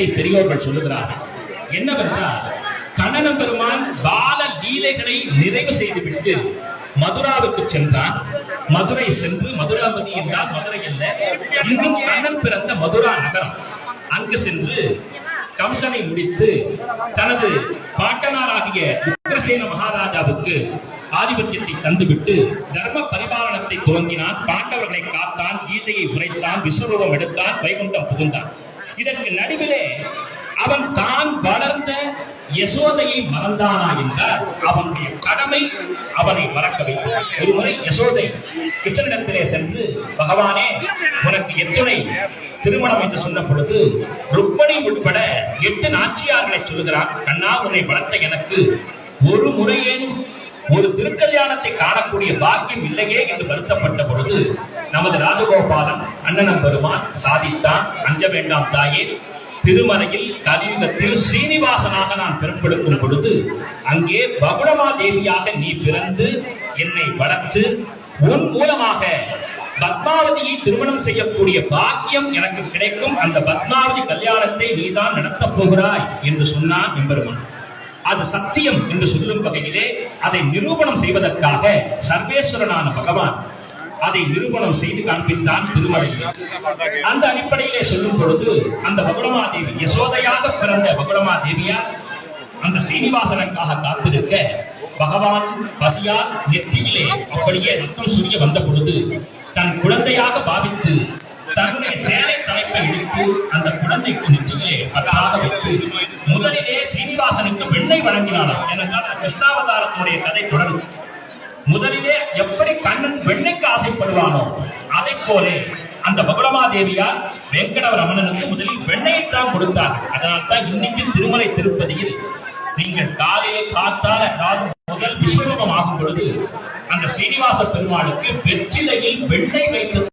கதை பெரியோர்கள் சொல்லுகிறார் என்னவென்றால் கண்ணன பெருமான் பால லீலைகளை நிறைவு செய்துவிட்டு மதுராவுக்கு சென்றான். மதுரை சென்று மதுராபதி என்றால் மதுரை அல்ல இன்னும் கண்ணன் பிறந்த மதுரா நகரம். அங்கு சென்று கம்சனை முடித்து தனது பாட்டனாராகிய உக்ரசேன மகாராஜாவுக்கு ஆதிபத்தியத்தை தந்துவிட்டு தர்ம பரிபாலனத்தை துவங்கினான். பாண்டவர்களை காத்தான் கீதையை உரைத்தான் விஸ்வரூபம் எடுத்தான் வைகுண்டம் புகுந்தான். இதற்கு நடுவிலே அவன் தான் வளர்ந்த யசோதையை மறந்தானா என்றால் அவனுடைய கடமை அவனை மறக்கவே ஒருமுறை யசோதை கிருஷ்ணனிடத்திலே சென்று பகவானே உனக்கு எத்தனை திருமணம் என்று சொன்ன பொழுது ருப்பணி உட்பட எட்டு நாச்சியார்களை சொல்கிறான். கண்ணா உன்னை வளர்த்த எனக்கு ஒரு முறையேனும் ஒரு திருக்கல்யாணத்தை காணக்கூடிய பாக்கியம் இல்லையே என்று வருத்தப்பட்ட பொழுது நமது ராஜகோபாலன் அண்ணனம் பெருமான் சாதித்தான் அஞ்ச வேண்டாம் தாயே திருமலையில் கலியுகத்தில் ஸ்ரீனிவாசனாக நான் பிறப்பெடுக்கும் பொழுது அங்கே பகுடமா தேவியாக நீ பிறந்து என்னை வளர்த்து உன் மூலமாக பத்மாவதியை திருமணம் செய்யக்கூடிய பாக்கியம் எனக்கு கிடைக்கும். அந்த பத்மாவதி கல்யாணத்தை நீதான் நடத்தப் போகிறாய் என்று சொன்னான் எம்பெருமான். அது சத்தியம் என்று சொல்லும் வகையிலே அதை நிரூபணம் செய்வதற்காக சர்வேஸ்வரனான பகவான் அதை நிரூபணம் செய்து காண்பித்தான் திருமலை. அந்த அடிப்படையிலே சொல்லும் பொழுது அந்த பகுடமாதேவி யசோதையாக பிறந்த பகுடமாதேவியார் அந்த சீனிவாசனுக்காக காத்திருக்க பகவான் பசியார் நெற்றியிலே அப்படியே ரத்தம் சுரிய வந்த பொழுது தன் குழந்தையாக பாவித்து தன்னுடைய சேலை தலைப்பை இழுத்து அந்த குழந்தைக்கு நெற்றியிலே பட்டாக வைத்து வழங்கினாராம் ஏனென்றால் கிருஷ்ணாவதாரத்தினுடைய கதை தொடரும். முதலிலே எப்படி கண்ணன் பெண்ணுக்கு ஆசைப்படுவானோ அதை போலே அந்த பகுடமாதேவியார் வெங்கடவ ரமணனுக்கு முதலில் வெண்ணையைத்தான் கொடுத்தார் அதனால் தான் இன்னைக்கு திருமலை திருப்பதியில் நீங்கள் காலையே காத்தால அதாவது முதல் விஸ்வரூபம் ஆகும் பொழுது அந்த சீனிவாச பெருமாளுக்கு வெற்றிலையில் வெண்ணெய் வைத்து